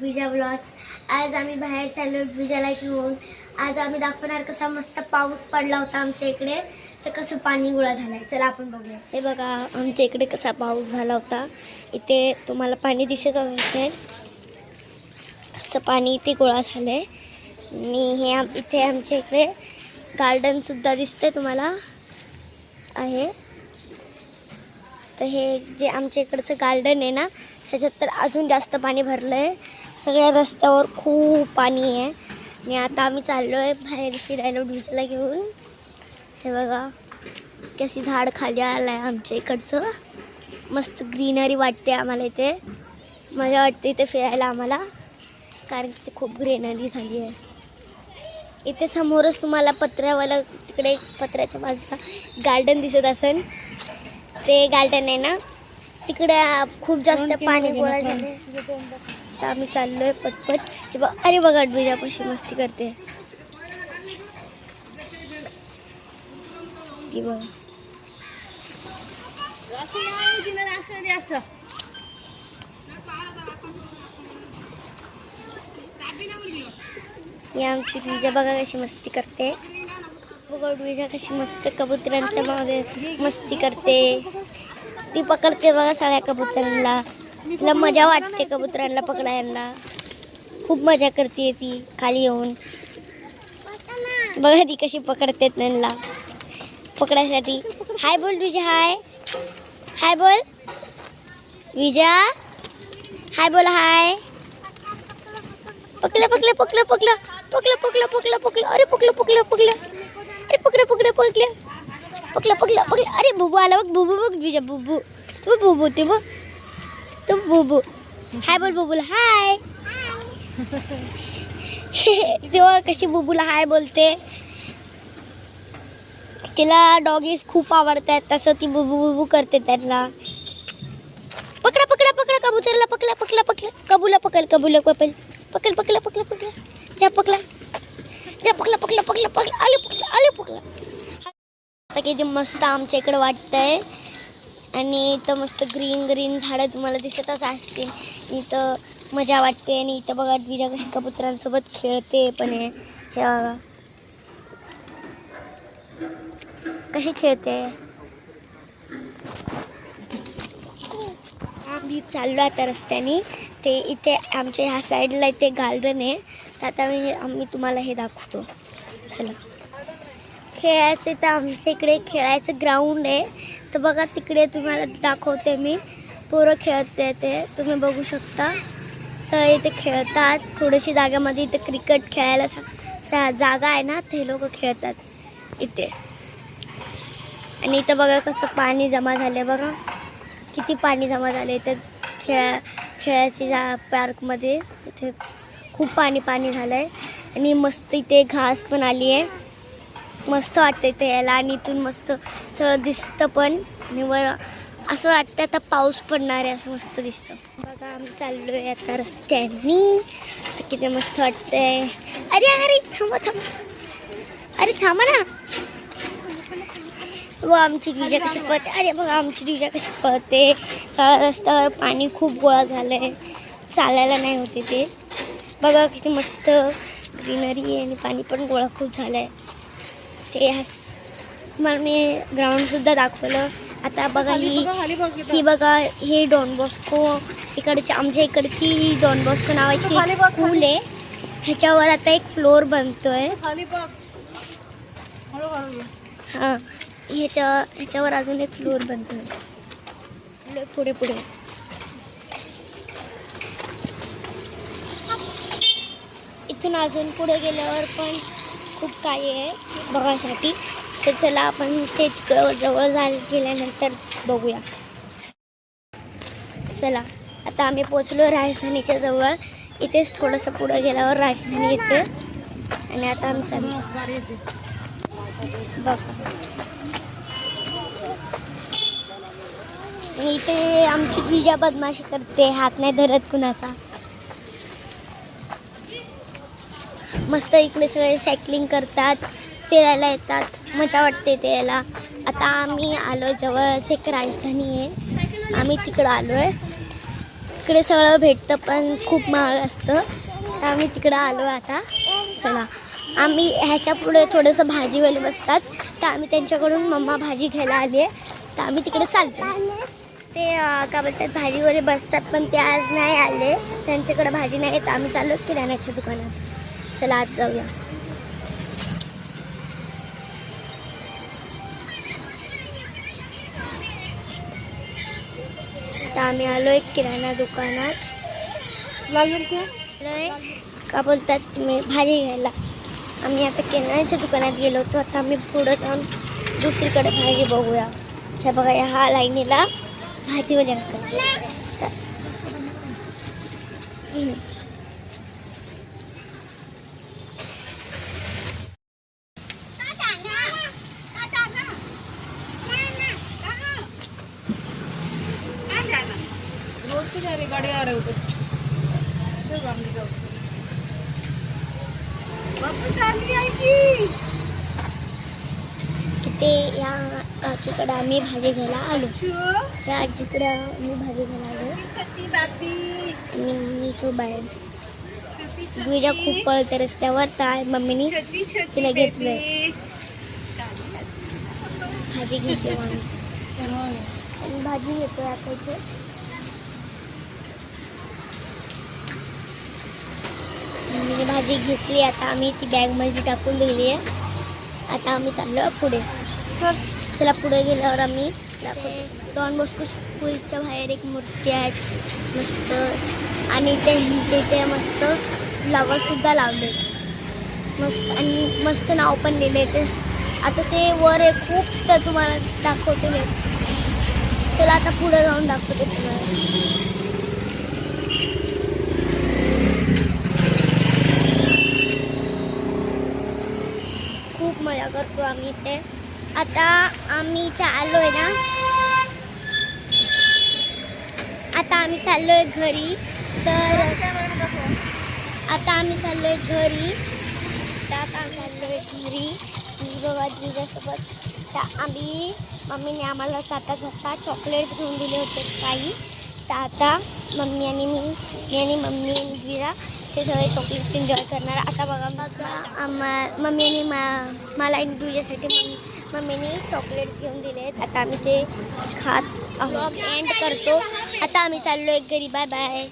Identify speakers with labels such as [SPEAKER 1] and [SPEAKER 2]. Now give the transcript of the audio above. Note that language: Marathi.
[SPEAKER 1] विजा ब्लॉग्स आज आम्ही बाहेर चाललो विजाला घेऊन. आज आम्ही दाखवणार कसा मस्त पाऊस पडला होता आमच्या इकडे. तर कसं पाणी गोळा झालाय. चला आपण बघूया. हे बघा आमच्या इकडे कसा पाऊस झाला होता. इथे तुम्हाला पाणी दिसत असेल. असं पाणी इथे गोळा झालं आहे आणि हे आम इथे आमच्या इकडे गार्डनसुद्धा दिसतंय तुम्हाला. आहे. तर हे जे आमच्या इकडचं गार्डन आहे ना त्याच्यात तर अजून जास्त पाणी भरलं आहे सगळ्या रस्त्यावर खूप पाणी आहे. आणि आता आम्ही चाललो आहे बाहेर फिरायला डुजला घेऊन. हे बघा कशी झाड खाली आलं आहे आमच्या इकडचं. मस्त ग्रीनरी वाटते आम्हाला इथे. मजा वाटते इथे फिरायला आम्हाला कारण की ते खूप ग्रीनरी झाली आहे. इथे समोरच तुम्हाला पत्र्यावाला तिकडे पत्र्याच्या बाजूला गार्डन दिसत असेल. ते गार्डन आहे ना? तिकडे खूप जास्त पाणी गोळा झाले. आता आम्ही चाललोय पटपट. हे बघ अरे बघा बिजापाशी मस्ती करते. ती बघ. ही आमची विजा बघा कशी मस्ती करते. बघा विजा कशी मस्त कबुतरांच्या मागे मस्ती करते. ती पकडते बघा सगळ्या कबुतरांना. तिला मजा वाटते कबुतरांना पकडायला? खूप मजा करते ती खाली येऊन. बघा ती कशी पकडते त्यांना पकडायसाठी. हाय बोल विजा हाय. हाय बोल. विजा. हाय बोल हाय. पकलं पकलं पकलं पकलं. पकलं पकलं पकलं पकलं. अरे पकलं पकलं पकलं. अरे पकडलं पकडलं पकलं. पकलं पकलं पकलं. अरे बुबू आला बघ. बुबू बघ विजा बुबू. तू बुबू तू बघ. तू बुबू. हाय बोल बुबूला हाय. तेव्हा कशी बुबूला हाय बोलते. तिला डॉगीज खूप आवडतात तसं ती बुबू बुबू करते त्यांना. पकडा पकडा पकडा कबूतरला पकडा पकडा पकडा. कबूला पकड कबूला पकड. पकड पकडा पकडा पकडा. जा पकडा. जा पकडा पकडा पकडा पकडा. आले पकडा आले पकडा. आता किती मस्त आमच्या इकडं वाटतंय. आणि इथं मस्त ग्रीन ग्रीन झाडं तुम्हाला दिसतच असतील. इथं मजा वाटते आणि इथं बघा विजा कशी कबुतरांसोबत खेळते पण आहे हे बघा. कशी खेळते? आम्ही चाललो आता रस्त्याने. ते इथे आमच्या ह्या साईडला इथे गार्डन आहे. तर आता मी आम्ही तुम्हाला हे दाखवतो. चला. खेळायचं तर आमच्या इकडे खेळायचं ग्राउंड आहे. तर बघा तिकडे तुम्हाला दाखवते मी. पोरं खेळते ते. तुम्ही बघू शकता. सर इथे खेळतात. थोडीशी जागेमध्ये इथे क्रिकेट खेळायला सा सा- जागा आहे ना ते लोक खेळतात इथे. आणि इथं बघा कसं पाणी जमा झालं बघा. किती पाणी जमा झालं इथं खेळा खेळायची जा पार्कमध्ये इथे खूप पाणी पाणी झालं आहे आणि मस्त इथे घास पण आली आहे मस्त वाटतं इथे यायला आणि इथून मस्त सगळं दिसतं पण. आणि वर असं वाटतं आता पाऊस पडणार आहे असं मस्त दिसतं. बघा आम्ही चाललो आहे आता रस्त्यानी. तर किती मस्त वाटतंय. अरे अरे थांबा थांबा. अरे थांबा ना. व आमची गिजा कशी पळते. अरे बघा आमची गिजा कशी पळते. सगळ्या रस्त्यावर पाणी खूप गोळा झालं आहे चालायला नाही होते ते बघा किती मस्त ग्रीनरी आहे आणि पाणी पण गोळा खूप झालं आहे ते तुम्हाला मी ग्राउंडसुद्धा दाखवलं. आता बघा ही ही बघा हे डॉन बॉस्को इकडची आमच्या इकडची डॉन बॉस्को नावाची स्कूल. आहे. ह्याच्यावर आता एक फ्लोअर बनतोय. हां. ह्याच्या ह्याच्यावर अजून एक फ्लोअर बनतोय. पुढे पुढे. इथून अजून पुढे गेल्यावर पण खूप काही आहे बघायसाठी तर चला आपण ते तिकडं जवळ झाले गेल्यानंतर बघूया. चला आता आम्ही पोचलो राजधानीच्या जवळ. इथेच थोडंसं पुढं गेल्यावर राजधानी येते. आणि आता
[SPEAKER 2] आमचा
[SPEAKER 1] बघा. इथे आमची विजा बदमाशी करते हात नाही धरत कुणाचा. मस्त इकडे सगळे सायकलिंग करतात फिरायला येतात. मजा वाटते ते आता आम्ही आलो जवळच एक राजधानी आहे. आम्ही तिकडं आलो आहे तिकडे सगळं भेटतं पण खूप महाग असतं. तर आम्ही तिकडं आलो आता. चला. आम्ही ह्याच्या पुढे थोडंसं भाजीवाले बसतात. तर आम्ही त्यांच्याकडून मम्मा भाजी घ्यायला आली आहे तर आम्ही तिकडे चालतो ते का बोलतात भाजीवाले बसतात पण ते आज नाही आले. त्यांच्याकडे भाजी नाही तर आम्ही चाललो किराण्याच्या दुकानात. चला आज जाऊया. आता आम्ही आलोय किराणा दुकानात.
[SPEAKER 2] लाल
[SPEAKER 1] का बोलतात मी भाजी घ्यायला. आम्ही आता किराण्याच्या दुकानात गेलो होतो. आता आम्ही पुढं जाऊन दुसरीकडे भाजी बघूया. हे बघा या हा लाईनीला भाजीवाले असतात
[SPEAKER 2] गाड़ी आएगी
[SPEAKER 1] इथे या काकीकडे आम्ही भाजी घ्यायला आलो. त्या आजीकडे आम्ही भाजी घ्यायला आलो. आणि मी तो बाहेर. द्विजा खूप पळते रस्त्यावर तर मम्मीनी तिला घेतलंय. भाजी घेतो आम्ही. भाजी घेतो आता इथे. मम्मीने भाजी घेतली आता आम्ही ती बॅगमध्ये टाकून दिली आहे. आता आम्ही चाललो पुढे. चला पुढे गेल्यावर आम्ही डॉन बॉस्को स्कूलच्या बाहेर एक मूर्ती आहे. मस्त. आणि ते इथे मस्त फ्लावरसुद्धा लावले. मस्त आणि मस्त नाव पण लिहिले ते. आता ते वर आहे खूप तर तुम्हाला दाखवते मी. चला आता पुढे जाऊन दाखवते तुम्हाला. खूप मजा करतो आम्ही इथे. आता आम्ही इथे आलो आहे ना. आता आम्ही चाललो आहे घरी. तर आता आम्ही चाललो आहे घरी. तर आता आम्ही चाललोय घरी. मी बघा तुझ्यासोबत. तर आम्ही मम्मीने आम्हाला जाता जाता चॉकलेट्स घेऊन दिले होते काही. तर आता मम्मी आणि मी आणि मम्मी आणि द्विजा ते सगळे चॉकलेट्स एन्जॉय करणार. आता बघा बघा आम्हा मम्मी मा मला आणि तुझ्यासाठी मम्मी मम्मीने चॉकलेट्स घेऊन दिले आहेत आता आम्ही ते खात आहोत. एंड करतो. आता आम्ही चाललो एक घरी. Bye bye